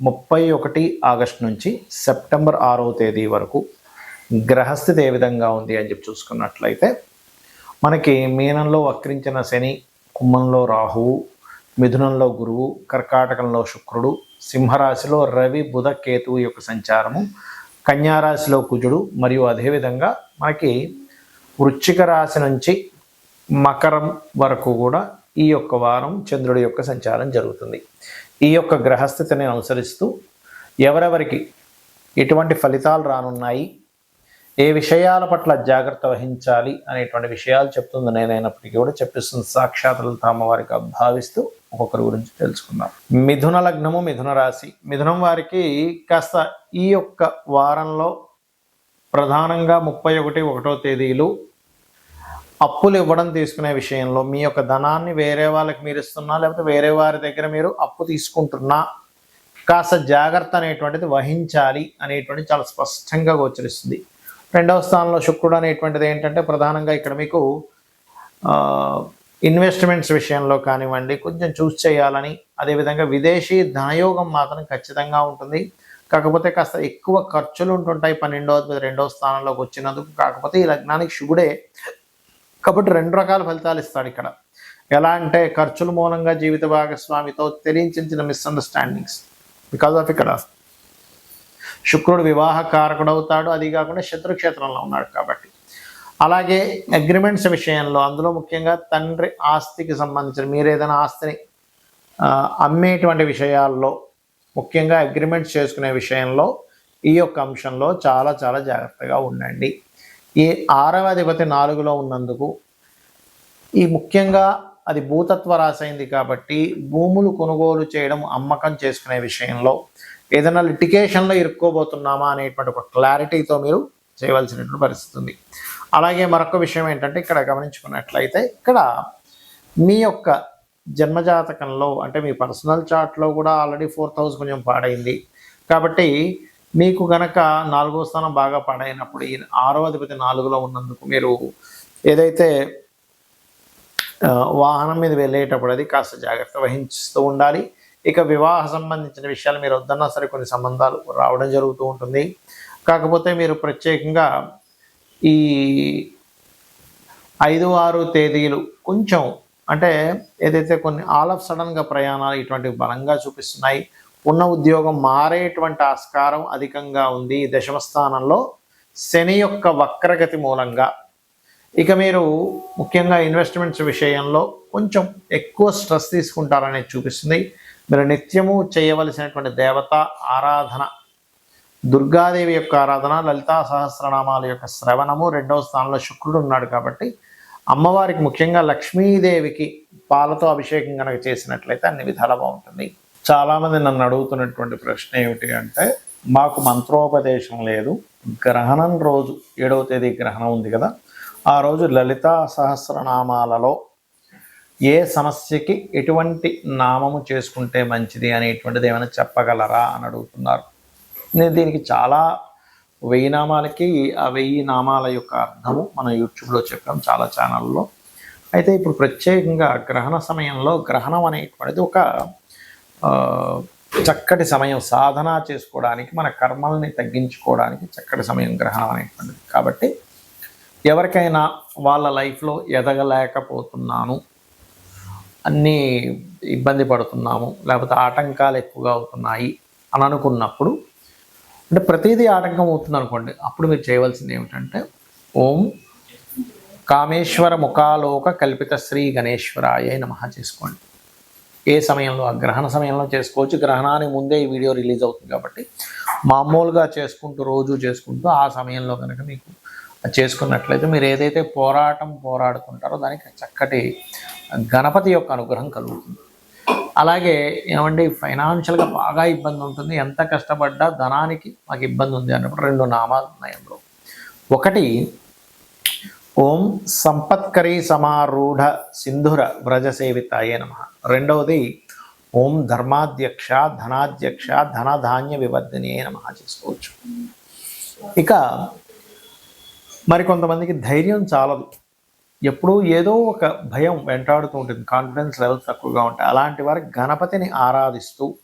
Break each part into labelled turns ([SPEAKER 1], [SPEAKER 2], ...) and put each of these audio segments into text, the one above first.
[SPEAKER 1] ముప్పై ఒకటి ఆగస్టు నుంచి సెప్టెంబర్ ఆరవ తేదీ వరకు గ్రహస్థితి ఏ విధంగా ఉంది అని చెప్పి చూసుకున్నట్లయితే మనకి మీనంలో వక్రించిన శని కుంభంలో రాహువు మిథునంలో గురువు కర్కాటకంలో శుక్రుడు సింహరాశిలో రవి బుధ కేతువు యొక్క సంచారము కన్యారాశిలో కుజుడు మరియు అదేవిధంగా మనకి వృశ్చిక రాశి నుంచి మకరం వరకు కూడా ఈ యొక్క వారం చంద్రుడి యొక్క సంచారం జరుగుతుంది. ఈ యొక్క గ్రహస్థితిని అనుసరిస్తూ ఎవరెవరికి ఎటువంటి ఫలితాలు రానున్నాయి ఏ విషయాల పట్ల జాగ్రత్త వహించాలి అనేటువంటి విషయాలు చెప్తుంది నేనైనప్పటికీ కూడా చెప్పిస్తుంది. సాక్షాత్ అమ్మవారికి భావిస్తూ ఒక్కొక్కరి గురించి తెలుసుకుందాం. మిథున లగ్నము మిథున రాశి. మిథునం వారికి కాస్త ఈ యొక్క వారంలో ప్రధానంగా ముప్పై ఒకటి ఒకటో తేదీలు అప్పులు ఇవ్వడం తీసుకునే విషయంలో మీ యొక్క ధనాన్ని వేరే వాళ్ళకి మీరు ఇస్తున్నా లేకపోతే వేరే వారి దగ్గర మీరు అప్పు తీసుకుంటున్నా కాస్త జాగ్రత్త అనేటువంటిది వహించాలి అనేటువంటి చాలా స్పష్టంగా గోచరిస్తుంది. రెండవ స్థానంలో శుక్రుడు అనేటువంటిది ఏంటంటే ప్రధానంగా ఇక్కడ మీకు ఇన్వెస్ట్మెంట్స్ విషయంలో కానివ్వండి కొంచెం చూస్ చేయాలని అదేవిధంగా విదేశీ ధనయోగం మాత్రం ఖచ్చితంగా ఉంటుంది. కాకపోతే కాస్త ఎక్కువ ఖర్చులు ఉంటుంటాయి పన్నెండవ రెండవ స్థానంలోకి వచ్చినందుకు కాకపోతే ఈ లగ్నానికి శుభుడే కాబట్టి రెండు రకాల ఫలితాలు ఇస్తాడు ఇక్కడ. ఎలా అంటే ఖర్చుల మూలంగా జీవిత భాగస్వామితో తెలియించిన మిస్అండర్స్టాండింగ్స్ బికాజ్ ఆఫ్ ఇక్కడ. శుక్రుడు వివాహ కారకుడు అవుతాడు అది కాకుండా శత్రుక్షేత్రంలో ఉన్నాడు కాబట్టి. అలాగే అగ్రిమెంట్స్ విషయంలో అందులో ముఖ్యంగా తండ్రి ఆస్తికి సంబంధించిన మీరు ఏదైనా ఆస్తిని అమ్మేటువంటి విషయాల్లో ముఖ్యంగా అగ్రిమెంట్స్ చేసుకునే విషయంలో ఈ యొక్క అంశంలో చాలా చాలా జాగ్రత్తగా ఉండండి. ఈ ఆరవ అధిపతి నాలుగులో ఉన్నందుకు ఈ ముఖ్యంగా అది భూతత్వ రాశి అయింది కాబట్టి భూములు కొనుగోలు చేయడం అమ్మకం చేసుకునే విషయంలో ఏదైనా లిటికేషన్లో ఇరుక్కోబోతున్నామా అనేటువంటి ఒక క్లారిటీతో మీరు చేయవలసినటువంటి పరిస్థితి ఉంది. అలాగే మరొక విషయం ఏంటంటే ఇక్కడ గమనించుకున్నట్లయితే ఇక్కడ మీ యొక్క జన్మజాతకంలో అంటే మీ పర్సనల్ చార్ట్లో కూడా ఆల్రెడీ ఫోర్త్ హౌస్ కొంచెం పాడైంది. కాబట్టి మీకు కనుక నాలుగో స్థానం బాగా పాడైనప్పుడు ఈ ఆరో అధిపతి నాలుగులో ఉన్నందుకు మీరు ఏదైతే వాహనం మీద వెళ్ళేటప్పుడు అది కాస్త జాగ్రత్త వహించుతూ ఉండాలి. ఇక వివాహ సంబంధించిన విషయాలు మీరు వద్దన్నా సరే కొన్ని సంబంధాలు రావడం జరుగుతూ ఉంటుంది. కాకపోతే మీరు ప్రత్యేకంగా ఈ ఐదు ఆరు తేదీలు కొంచెం అంటే ఏదైతే కొన్ని ఆల్ ఆఫ్ సడన్గా ప్రయాణాలు ఇటువంటివి బలంగా చూపిస్తున్నాయి ఉన్న ఉద్యోగం మారేటువంటి ఆస్కారం అధికంగా ఉంది దశమ స్థానంలో. శని యొక్క వక్రగతి మూలంగా. ఇక మీరు ముఖ్యంగా ఇన్వెస్ట్మెంట్స్ విషయంలో కొంచెం ఎక్కువ స్ట్రెస్ తీసుకుంటారనేది చూపిస్తుంది. మీరు నిత్యము చేయవలసినటువంటి దేవత ఆరాధన. దుర్గాదేవి యొక్క ఆరాధన లలితా సహస్రనామాల యొక్క శ్రవణము రెండవ స్థానంలో శుక్రుడు ఉన్నాడు కాబట్టి అమ్మవారికి ముఖ్యంగా లక్ష్మీదేవికి పాలతో అభిషేకం కనుక చేసినట్లయితే అన్ని విధాలా బాగుంటుంది చాలామంది నన్ను అడుగుతున్నటువంటి ప్రశ్న ఏమిటి అంటే మాకు మంత్రోపదేశం లేదు. గ్రహణం రోజు ఏడవ తేదీ గ్రహణం ఉంది కదా ఆ రోజు లలిత సహస్రనామాలలో ఏ సమస్యకి ఎటువంటి నామము చేసుకుంటే మంచిది అనేటువంటిది ఏమైనా చెప్పగలరా అని అడుగుతున్నారు. నేను దీనికి చాలా వెయ్యి నామాలకి ఆ వెయ్యి నామాల యొక్క అర్థము మన యూట్యూబ్లో చెప్పాం చాలా ఛానల్లో. అయితే ఇప్పుడు ప్రత్యేకంగా గ్రహణ సమయంలో గ్రహణం అనేటువంటిది ఒక చక్కటి సమయం సాధన చేసుకోవడానికి మన కర్మల్ని తగ్గించుకోవడానికి చక్కటి సమయం గ్రహణం అనేటువంటిది. కాబట్టి ఎవరికైనా వాళ్ళ లైఫ్లో ఎదగలేకపోతున్నాను అన్నీ ఇబ్బంది పడుతున్నాము లేకపోతే ఆటంకాలు ఎక్కువగా అవుతున్నాయి అని అనుకున్నప్పుడు అంటే ప్రతిదీ ఆటంకం అవుతుంది అనుకోండి అప్పుడు మీరు చేయవలసింది ఏమిటంటే ఓం కామేశ్వర ముఖాలోక కల్పిత శ్రీ గణేశ్వరాయ నమ చేసుకోండి. ఏ సమయంలో ఆ గ్రహణ సమయంలో చేసుకోవచ్చు. గ్రహణానికి ముందే ఈ వీడియో రిలీజ్ అవుతుంది కాబట్టి మామూలుగా చేసుకుంటూ రోజు చేసుకుంటూ ఆ సమయంలో కనుక మీకు చేసుకున్నట్లయితే మీరు ఏదైతే పోరాటం పోరాడుతుంటారో దానికి చక్కటి గణపతి యొక్క అనుగ్రహం కలుగుతుంది. అలాగే ఏమండి ఫైనాన్షియల్గా బాగా ఇబ్బంది ఉంటుంది. ఎంత కష్టపడ్డా ధనానికి మాకు ఇబ్బంది ఉంది అన్నప్పుడు రెండు నామాలు ఉన్నాయి అందులో. ఒకటి ఓం సంపత్కరీ సమారూఢ సింధుర వ్రజ సేవితాయే నమ. రెండవది ఓం ధర్మాధ్యక్ష ధనాధ్యక్ష ధనధాన్య వివర్ధనే నమ చేసుకోవచ్చు. ఇక మరి కొంతమందికి ధైర్యం చాలదు. ఎప్పుడూ ఏదో ఒక భయం వెంటాడుతూ ఉంటుంది. కాన్ఫిడెన్స్ లెవెల్ తక్కువగా ఉంటాయి. అలాంటి వారికి గణపతిని ఆరాధిస్తూ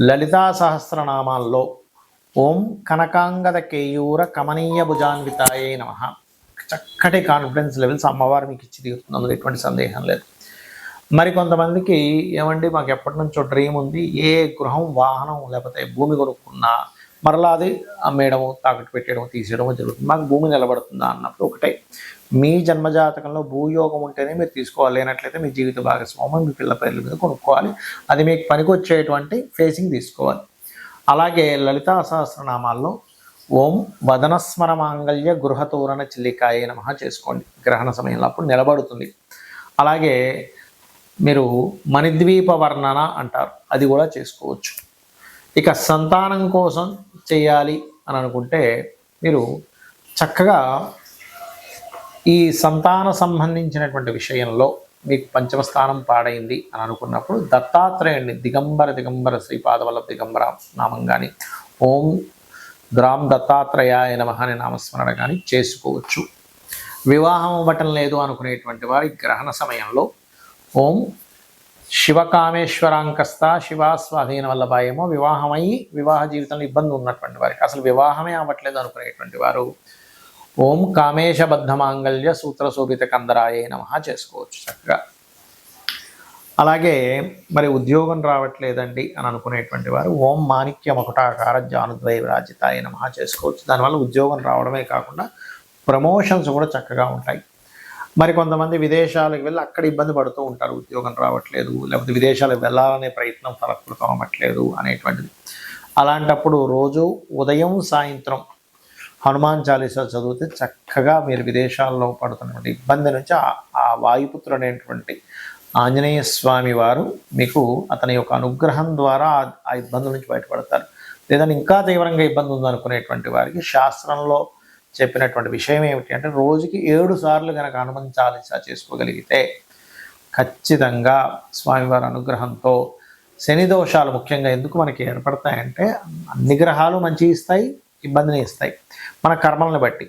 [SPEAKER 1] లలితా సహస్రనామాల్లో ఓం కనకాంగద కేయూర కమనీయ భుజాన్వితాయే నమ. చక్కటి కాన్ఫిడెన్స్ లెవెల్స్ అమ్మవారు మీకు ఇచ్చి తీరుతుంది. అందులో ఎటువంటి సందేహం లేదు. మరి కొంతమందికి ఏమండి మాకు ఎప్పటి నుంచో డ్రీమ్ ఉంది ఏ గృహం వాహనం లేకపోతే భూమి కొనుక్కున్నా మరలా అది అమ్మేయడము తాకట్టు పెట్టేయడము తీసేయడము జరుగుతుంది. మాకు భూమి నిలబడుతుందా అన్నప్పుడు ఒకటే. మీ జన్మజాతకంలో భూయోగం ఉంటేనే మీరు తీసుకోవాలి. లేనట్లయితే మీ జీవిత భాగస్వామ్యం మీ పిల్ల పేర్ల మీద కొనుక్కోవాలి. అది మీకు పనికొచ్చేటువంటి ఫేసింగ్ తీసుకోవాలి. అలాగే లలితా సహస్రనామాల్లో ఓం వదనస్మర మాంగళ్య గృహతోరణ చిల్లికాయ నమః చేసుకోండి. గ్రహణ సమయంలో అప్పుడు నిలబడుతుంది. అలాగే మీరు మణిద్వీప వర్ణన అంటారు. అది కూడా చేసుకోవచ్చు. ఇక సంతానం కోసం చేయాలి అని అనుకుంటే మీరు చక్కగా ఈ సంతాన సంబంధించినటువంటి విషయంలో మీకు పంచమ స్థానం పాడైంది అని అనుకున్నప్పుడు దత్తాత్రేయుడిని దిగంబర దిగంబర శ్రీపాదవల్ల దిగంబర నామం కానీ ఓం గ్రామ్ దత్తాత్రేయాయ నమహాని అనే నామస్మరణ కానీ చేసుకోవచ్చు. వివాహం అవ్వటం లేదు అనుకునేటువంటి వారి గ్రహణ సమయంలో ఓం శివకామేశ్వరాంకస్త శివా స్వాధీన వల్లభాయేమో వివాహమై వివాహ జీవితంలో ఇబ్బంది ఉన్నటువంటి వారికి. అసలు వివాహమే అవ్వట్లేదు అనుకునేటువంటి వారు. ఓం కామేశబద్ధ మాంగళ్య సూత్ర శోభిత కందరాయే నమ చేసుకోవచ్చు చక్కగా. అలాగే మరి ఉద్యోగం రావట్లేదండి అని అనుకునేటువంటి వారు ఓం మాణిక్య మకుటాకార జానుద్వయ విరాజితాయ నమ చేసుకోవచ్చు. దానివల్ల ఉద్యోగం రావడమే కాకుండా ప్రమోషన్స్ కూడా చక్కగా ఉంటాయి. మరి కొంతమంది విదేశాలకు వెళ్ళి అక్కడ ఇబ్బంది పడుతూ ఉంటారు ఉద్యోగం రావట్లేదు లేకపోతే విదేశాలకు వెళ్ళాలనే ప్రయత్నం ఫలప్రదం అవ్వట్లేదు అనేటువంటిది. అలాంటప్పుడు రోజు ఉదయం సాయంత్రం హనుమాన్ చాలీసా చదివితే చక్కగా మీరు విదేశాల్లో పడుతున్నటువంటి ఇబ్బంది నుంచి ఆ- ఆ వాయుపుత్రుడు అనేటువంటి ఆంజనేయ స్వామి వారు మీకు అతని యొక్క అనుగ్రహం ద్వారా ఆ- ఆ ఇబ్బందుల నుంచి బయటపడతారు. లేదని ఇంకా తీవ్రంగా ఇబ్బంది ఉందనుకునేటువంటి వారికి శాస్త్రంలో చెప్పినటువంటి విషయం ఏమిటి అంటే రోజుకి ఏడు సార్లు కనుక హనుమాన్ చాలీసా చేసుకోగలిగితే ఖచ్చితంగా స్వామివారి అనుగ్రహంతో శని దోషాలు ముఖ్యంగా ఎందుకు మనకి ఏర్పడతాయంటే అన్ని గ్రహాలు మంచి ఇస్తాయి ఇబ్బందిని ఇస్తాయి. మన కర్మలను బట్టి.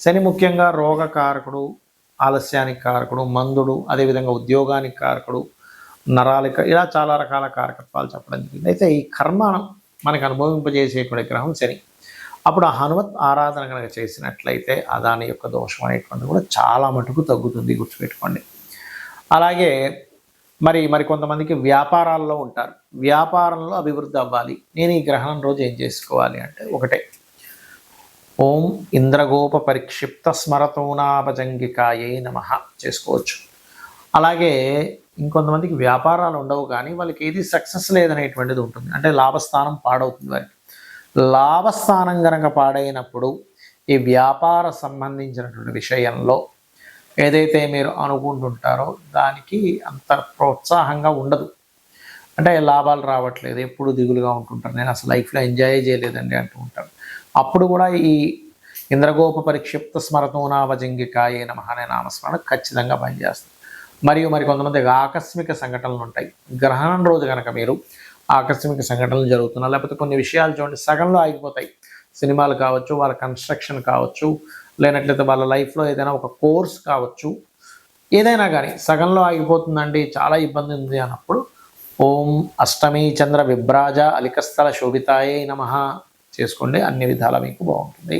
[SPEAKER 1] శని ముఖ్యంగా రోగకారకుడు ఆలస్యానికి కారకుడు మందుడు అదేవిధంగా ఉద్యోగానికి కారకుడు నరాలిక ఇలా చాలా రకాల కారకత్వాలు చెప్పడం జరిగింది. అయితే ఈ కర్మ మనకు అనుభవింపజేసేటువంటి గ్రహం శని. అప్పుడు ఆ హనుమత్ ఆరాధన కనుక చేసినట్లయితే అదాని దాని యొక్క దోషం అనేటువంటిది కూడా చాలా మటుకు తగ్గుతుంది గుర్తుపెట్టుకోండి. అలాగే మరి మరి కొంతమందికి వ్యాపారాల్లో ఉంటారు. వ్యాపారంలో అభివృద్ధి అవ్వాలి. నేను ఈ గ్రహణం రోజు ఏం చేసుకోవాలి అంటే ఒకటే. ఓం ఇంద్రగోప పరిక్షిప్త స్మరతోనాభజంగికాయే నమ చేసుకోవచ్చు. అలాగే ఇంకొంతమందికి వ్యాపారాలు ఉండవు కానీ వాళ్ళకి ఏది సక్సెస్ లేదనేటువంటిది ఉంటుంది. అంటే లాభస్థానం పాడవుతుంది వారికి. లాభస్థానం కనుక పాడైనప్పుడు ఈ వ్యాపార సంబంధించినటువంటి విషయంలో ఏదైతే మీరు అనుకుంటుంటారో దానికి అంత ప్రోత్సాహంగా ఉండదు. అంటే లాభాలు రావట్లేదు ఎప్పుడు దిగులుగా ఉంటుంటారు. నేను అసలు లైఫ్లో ఎంజాయ్ చేయలేదండి అంటూ ఉంటాను అప్పుడు కూడా ఈ ఇంద్రగోప పరిక్షిప్త స్మరతోనావజంగికాయ నమ అనే నామస్మరణ ఖచ్చితంగా పనిచేస్తుంది. మరియు మరి కొంతమంది ఆకస్మిక సంఘటనలు ఉంటాయి. గ్రహణం రోజు కనుక మీరు ఆకస్మిక సంఘటనలు జరుగుతున్నా లేకపోతే కొన్ని విషయాలు చూడండి సగంలో ఆగిపోతాయి. సినిమాలు కావచ్చు వాళ్ళ కన్స్ట్రక్షన్ కావచ్చు లేనట్లయితే వాళ్ళ లైఫ్లో ఏదైనా ఒక కోర్స్ కావచ్చు. ఏదైనా కానీ సగంలో ఆగిపోతుందండి చాలా ఇబ్బంది ఉంది అన్నప్పుడు ఓం అష్టమి చంద్ర విభ్రాజ అలికస్థల శోభితాయే నమ. చేసుకోండి అన్ని విధాల మీకు బాగుంటుంది.